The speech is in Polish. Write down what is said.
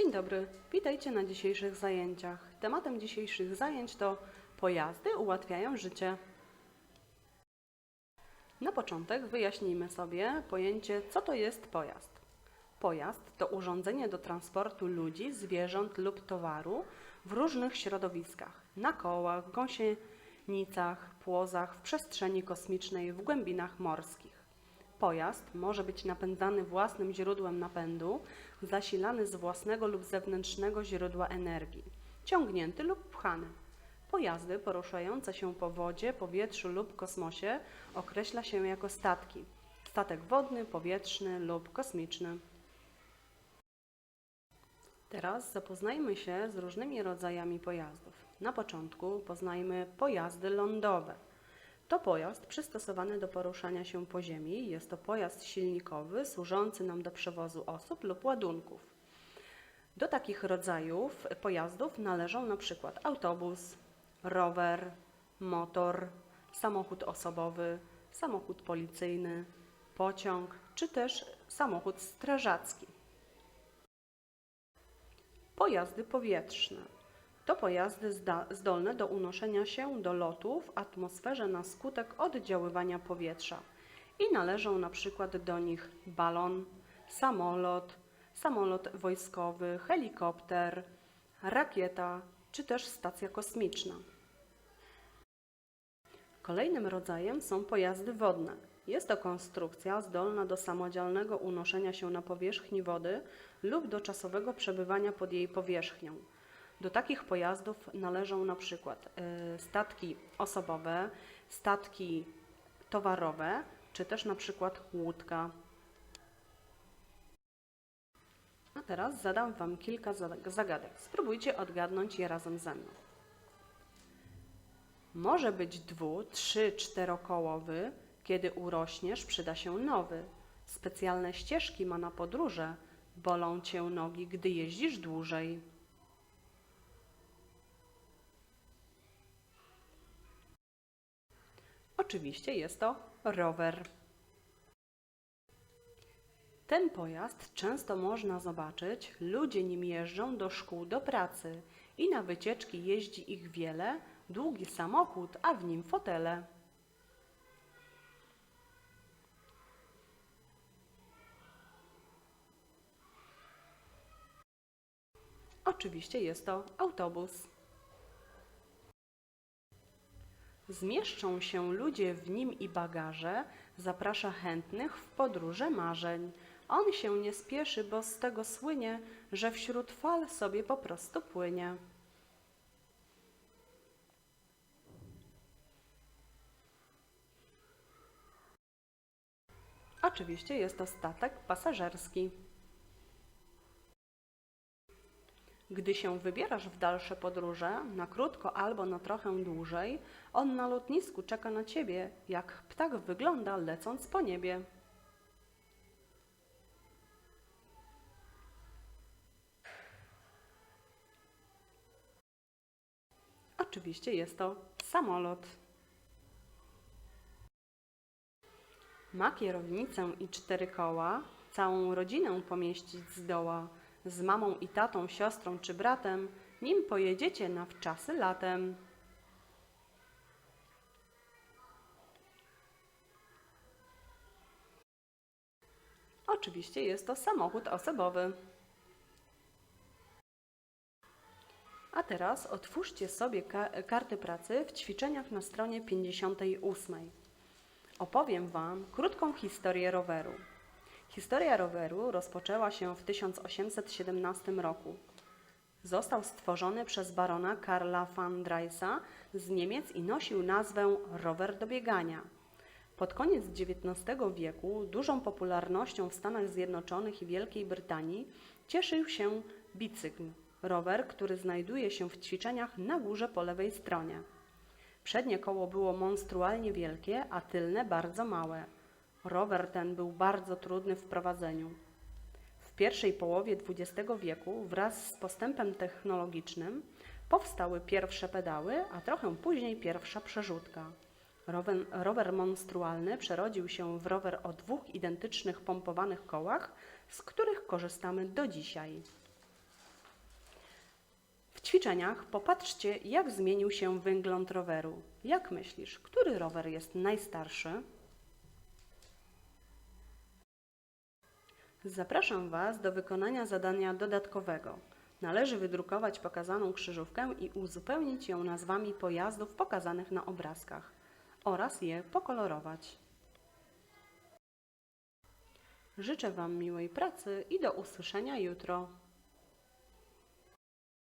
Dzień dobry, witajcie na dzisiejszych zajęciach. Tematem dzisiejszych zajęć to pojazdy ułatwiają życie. Na początek wyjaśnijmy sobie pojęcie, co to jest pojazd. Pojazd to urządzenie do transportu ludzi, zwierząt lub towaru w różnych środowiskach na kołach, gąsienicach, płozach, w przestrzeni kosmicznej, w głębinach morskich. Pojazd może być napędzany własnym źródłem napędu, zasilany z własnego lub zewnętrznego źródła energii, ciągnięty lub pchany. Pojazdy poruszające się po wodzie, powietrzu lub kosmosie określa się jako statki. Statek wodny, powietrzny lub kosmiczny. Teraz zapoznajmy się z różnymi rodzajami pojazdów. Na początku poznajmy pojazdy lądowe. To pojazd przystosowany do poruszania się po ziemi. Jest to pojazd silnikowy służący nam do przewozu osób lub ładunków. Do takich rodzajów pojazdów należą na przykład autobus, rower, motor, samochód osobowy, samochód policyjny, pociąg czy też samochód strażacki. Pojazdy powietrzne. To pojazdy zdolne do unoszenia się do lotu w atmosferze na skutek oddziaływania powietrza i należą na przykład do nich balon, samolot, samolot wojskowy, helikopter, rakieta czy też stacja kosmiczna. Kolejnym rodzajem są pojazdy wodne. Jest to konstrukcja zdolna do samodzielnego unoszenia się na powierzchni wody lub do czasowego przebywania pod jej powierzchnią. Do takich pojazdów należą na przykład e, statki osobowe, statki towarowe, czy też na przykład łódka. A teraz zadam Wam kilka za- zagadek. Spróbujcie odgadnąć je razem ze mną. Może być dwu, trzy, czterokołowy, kiedy urośniesz, przyda się nowy. Specjalne ścieżki ma na podróże, bolą cię nogi, gdy jeździsz dłużej. Oczywiście jest to rower. Ten pojazd często można zobaczyć, ludzie nim jeżdżą do szkół, do pracy i na wycieczki jeździ ich wiele, długi samochód, a w nim fotele. Oczywiście jest to autobus. Zmieszczą się ludzie w nim i bagaże, zaprasza chętnych w podróże marzeń. On się nie spieszy, bo z tego słynie, że wśród fal sobie po prostu płynie. Oczywiście jest to statek pasażerski. Gdy się wybierasz w dalsze podróże, na krótko albo na trochę dłużej, on na lotnisku czeka na ciebie, jak ptak wygląda lecąc po niebie. Oczywiście jest to samolot. Ma kierownicę i cztery koła, całą rodzinę pomieścić zdoła. Z mamą i tatą, siostrą czy bratem, nim pojedziecie na wczasy latem. Oczywiście jest to samochód osobowy. A teraz otwórzcie sobie ka- karty pracy w ćwiczeniach na stronie 58. Opowiem Wam krótką historię roweru. Historia roweru rozpoczęła się w 1817 roku. Został stworzony przez barona Karla van Dreysa z Niemiec i nosił nazwę rower do biegania. Pod koniec XIX wieku dużą popularnością w Stanach Zjednoczonych i Wielkiej Brytanii cieszył się bicykl, rower, który znajduje się w ćwiczeniach na górze po lewej stronie. Przednie koło było monstrualnie wielkie, a tylne bardzo małe. Rower ten był bardzo trudny w prowadzeniu. W pierwszej połowie XX wieku wraz z postępem technologicznym powstały pierwsze pedały, a trochę później pierwsza przerzutka. Rower, rower monstrualny przerodził się w rower o dwóch identycznych pompowanych kołach, z których korzystamy do dzisiaj. W ćwiczeniach popatrzcie, jak zmienił się wygląd roweru. Jak myślisz, który rower jest najstarszy? Zapraszam Was do wykonania zadania dodatkowego. Należy wydrukować pokazaną krzyżówkę i uzupełnić ją nazwami pojazdów pokazanych na obrazkach oraz je pokolorować. Życzę Wam miłej pracy i do usłyszenia jutro.